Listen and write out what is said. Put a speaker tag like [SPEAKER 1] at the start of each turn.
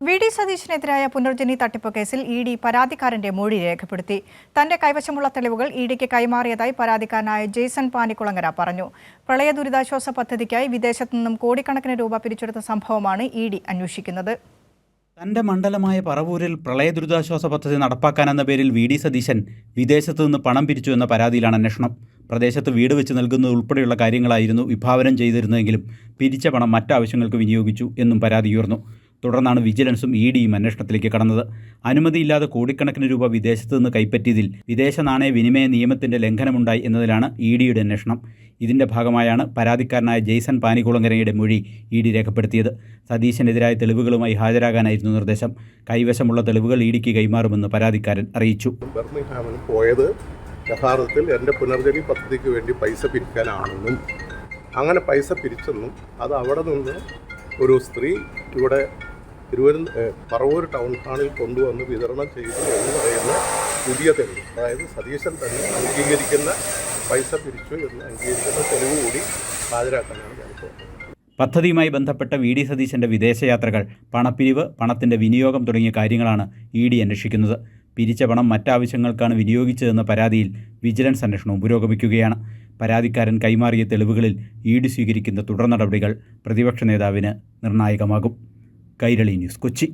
[SPEAKER 1] V D സതീശനെതിരായ Punarjani തട്ടിപ്പ് കേസിൽ E D പരാതിക്കാരന്റെ മൊഴി രേഖപ്പെടുത്തി. തന്റെ കൈവശമുള്ള തെളിവുകൾ ഇ ഡിക്ക് കൈമാറിയതായി പരാതിക്കാരനായ ജെയ്സൺ പാനിക്കുളങ്ങര പറഞ്ഞു. പ്രളയ ദുരിതാശ്വാസ പദ്ധതിക്കായി വിദേശത്തു നിന്നും കോടിക്കണക്കിന് രൂപ പിരിച്ചെടുത്ത സംഭവമാണ് ഇ ഡി അന്വേഷിക്കുന്നത്.
[SPEAKER 2] തന്റെ മണ്ഡലമായ പറവൂരിൽ പ്രളയ ദുരിതാശ്വാസ പദ്ധതി നടപ്പാക്കാനെന്ന പേരിൽ വി ഡി സതീശൻ വിദേശത്തു നിന്ന് പണം പിരിച്ചു എന്ന പരാതിയിലാണ് അന്വേഷണം. പ്രദേശത്ത് വീട് വെച്ച് നൽകുന്നത് ഉൾപ്പെടെയുള്ള കാര്യങ്ങളായിരുന്നു വിഭാവനം ചെയ്തിരുന്നതെങ്കിലും പിരിച്ച പണം മറ്റാവശ്യങ്ങൾക്ക് വിനിയോഗിച്ചു എന്നും പരാതി ഉയർന്നു. തുടർന്നാണ് വിജിലൻസും ഇ ഡിയും അന്വേഷണത്തിലേക്ക് കടന്നത്. അനുമതിയില്ലാതെ കോടിക്കണക്കിന് രൂപ വിദേശത്തു നിന്ന് കൈപ്പറ്റിയതിൽ വിദേശ നാണയ വിനിമയ നിയമത്തിന്റെ ലംഘനമുണ്ടായി എന്നതിലാണ് ഇ ഡിയുടെ അന്വേഷണം. ഇതിന്റെ ഭാഗമായാണ് പരാതിക്കാരനായ ജെയ്സൺ പാനികുളങ്കരയുടെ മൊഴി ഇ ഡി രേഖപ്പെടുത്തിയത്. സതീശനെതിരായ തെളിവുകളുമായി ഹാജരാകാനായിരുന്നു നിർദ്ദേശം. കൈവശമുള്ള തെളിവുകൾ ഇ ഡിക്ക് കൈമാറുമെന്ന് പരാതിക്കാരൻ അറിയിച്ചു.
[SPEAKER 3] പോയത് യഥാർത്ഥത്തിൽ എന്റെ പുനർജനി പദ്ധതിക്ക് വേണ്ടി പൈസ പിരിക്കാനാണെന്നും അങ്ങനെ പൈസ പിരിച്ചെന്നും അത് അവിടെ നിന്ന് ഒരു സ്ത്രീ ഇവിടെ തിരുവനന്ത പറവൂർ ടൗൺ ഹാളിൽ കൊണ്ടുവന്ന് വിതരണം ചെയ്തു എന്ന് പറയുന്ന പുതിയ തെളിവ് അതായത് സതീശൻ തന്നെ അംഗീകരിക്കുന്ന പൈസ തിരിച്ചു എന്ന് അംഗീകരിക്കുന്ന തെളിവ് കൂടി ഹാജരാക്കാനാണ് ഞാനിപ്പോൾ
[SPEAKER 2] പദ്ധതിയുമായി ബന്ധപ്പെട്ട വി ഡി സതീശന്റെ വിദേശയാത്രകൾ പണപ്പിരിവ് പണത്തിന്റെ വിനിയോഗം തുടങ്ങിയ കാര്യങ്ങളാണ് ഇ ഡി അന്വേഷിക്കുന്നത്. പിരിച്ച പണം മറ്റാവശ്യങ്ങൾക്കാണ് വിനിയോഗിച്ചതെന്ന പരാതിയിൽ വിജിലൻസ് അന്വേഷണവും പുരോഗമിക്കുകയാണ്. പരാതിക്കാരൻ കൈമാറിയ തെളിവുകളിൽ ഇ ഡി സ്വീകരിക്കുന്ന തുടർ നടപടികൾ പ്രതിപക്ഷ നേതാവിന് നിർണായകമാകും. കൈരളി ന്യൂസ് കൊച്ചി